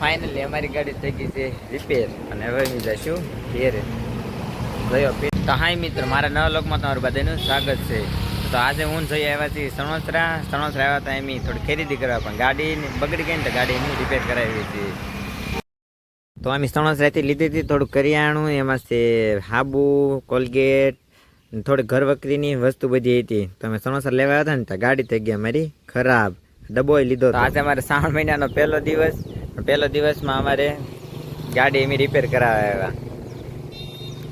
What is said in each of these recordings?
Finally અમારી ગાડી થઈ ગઈ છે રિપેર અને હવે અમે જઈશું ઘેરે. ગયો તો હાય મિત્ર મારા નવા લોકમાં તમારું બધાનું સ્વાગત છે. તો આજે હું જઈ આવ્યા છીએ સણોસરા. સણોસરા આવ્યા હતા એમ થોડી ખરીદી કરવા પણ ગાડી બગડી ગઈ ને તો ગાડીની રિપેર કરાવી હતી. તો અમે સણોસરાથી લીધી હતી થોડું કરિયાણું એમાં છે હાબુ કોલગેટ થોડી ઘર વકરીની વસ્તુ બધી હતી. તો અમે સણોસર લેવા હતા ને તો ગાડી થઈ ગઈ અમારી ખરાબ. ડબ્બોય લીધો તો. આજે અમારે શ્રાવણ મહિનાનો પહેલો દિવસ. પહેલો દિવસમાં અમારે ગાડી એમ રિપેર કરાવવા આવ્યા.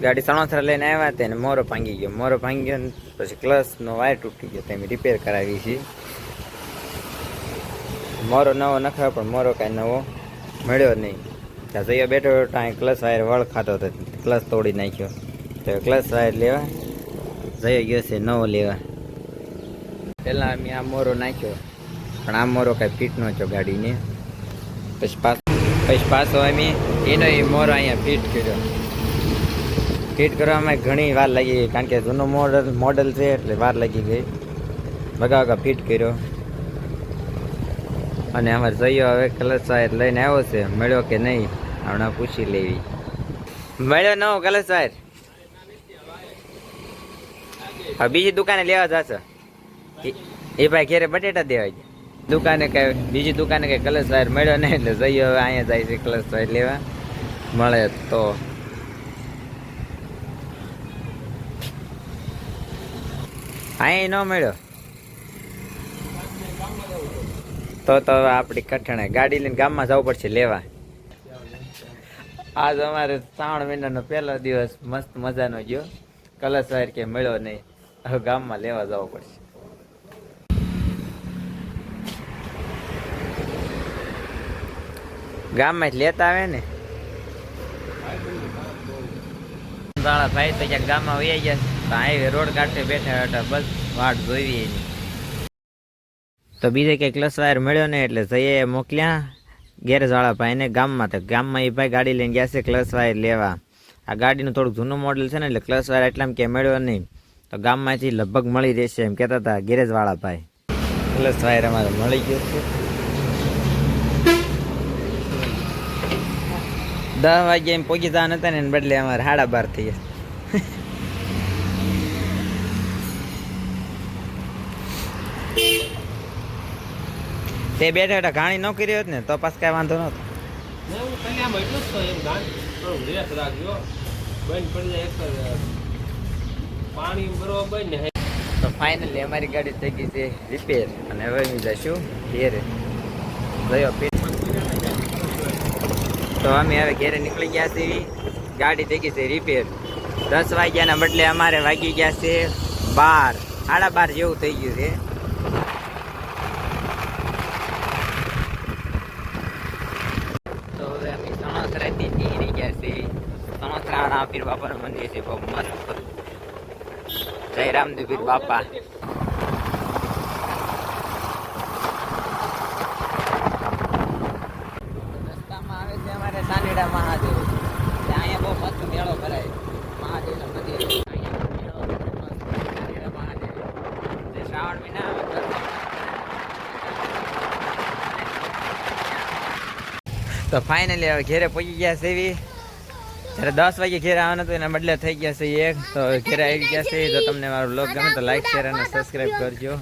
ગાડી સણોસરા લઈને આવ્યા તેને મોરો ભાંગી ગયો. મોરો ભાંગી ગયો પછી ક્લચનો વાયર તૂટી ગયો તો એમ રિપેર કરાવી છે મોરો નવો નખાયો પણ મોરો કાંઈ નવો મળ્યો નહીં. ત્યાં જઈએ બેઠો ત્યાં ક્લચ વાયર વળ ખાતો હતો. ક્લચ તોડી નાખ્યો. તો ક્લચ વાયર લેવા. જઈએ ગયો છે નવો લેવા. પહેલાં અમે આ મોરો નાખ્યો. પણ આ મોરો કાંઈ ફિટ ન થયો ગાડીને. પછી પાછો પછી પાછો અમે એનો એ મોરો અહીંયા ફિટ કર્યો. ફિટ કરવામાં ઘણી વાર લાગી ગઈ, કારણ કે જૂનું મોડલ મોડલ છે એટલે વાર લાગી ગઈ. બગા વગા ફિટ કર્યો. અને અમારે જઈયો હવે કલર સાહેબ લઈને આવ્યો છે. મળ્યો કે નહીં, હમણાં પૂછી લેવી. મળ્યો નવો કલર સાહેબ. હવે બીજી દુકાને લેવા જશો. એ- ભાઈ ઘેરે બટેટા દેવા ગયા. દુકાને કઈ બીજી દુકાને કઈ કલર્સ વાયર મળ્યો નહીં એટલે જઈએ હવે અહીંયા જાય છે કલશ વાયર લેવા. મળે તો. અહીંયા ન મળ્યો. તો તો આપણી કઠણે ગાડી લઈને ગામમાં જવું પડશે લેવા. આજ અમારે શ્રાવણ મહિનાનો પહેલો દિવસ, મસ્ત મજાનો ગયો. કલશ વાયર કે મળ્યો નહીં. હવે ગામમાં લેવા જવું પડશે. ગામમાં જ લેતા આવે ને. વાળા ભાઈ તો ક્યાંક ગામમાં વહી ગયા. તો હાઈવે રોડ કાંઠે બેઠા હતા બસ વાટ જોઈવી એની. તો બીજે કંઈક ક્લસ વાયર મળ્યો ને એટલે જઈએ મોકલ્યા. ગેરેજ વાળા ભાઈને ગામમાં તો ગામમાં એ ભાઈ ગાડી લઈને ગયા છે ક્લસ વાયર લેવા. આ ગાડીનું થોડુંક જૂનું મોડલ છે ને એટલે ક્લસ વાયર એટલામાં કે મળ્યો નહીં. તો ગામમાંથી લગભગ મળી રહેશે એમ કહેતા હતા ગેરેજવાળા ભાઈ. ક્લસ વાયર અમારે મળી ગયો છે. દસ વાગ્યા એમ પહોંચી જવા નતા ને એને બદલે અમારે સાડા બાર થઈ ગયા. તે બેઠા બેઠા ઘાણી ન કરી હોત ને તો પાસ કાંઈ વાંધો નહોતો. તો ફાઇનલી અમારી ગાડી થઈ ગઈ છે રિપેર અને હવે જઈશું ઘેરે. ગયો તો અમે હવે ઘેરે નીકળી ગયા છીએ. ગાડી થઈ ગઈ છે રિપેર દસ વાગ્યાના બદલે અમારે વાગી ગયા છે બાર. સાડા બાર જેવું થઈ ગયું છે. તો હવે અમે સણોસરાથી નીકળી ગયા છીએ. સણોસરાના પીર બાપાનું મંદિર છે બહુ મસ્ત. જય રામદેવ પીર બાપા રસ્તામાં આવે છે અમારે મહાદેવ. અહીંયા બહુ મસ્ત મેળો ભરાય. મહાદેવનો મંદિર. તો ફાઇનલી હવે ઘેરે પહોંચી ગયા છે એવી જ્યારે દસ વાગે ઘેરે આવવાનું હતું, એના બદલે થઈ ગયા છે એક. તો ઘેરે આવી ગયા છે જો તમને મારો બ્લોગ ગમે તો લાઈક શેર અને સબસ્ક્રાઈબ કરજો.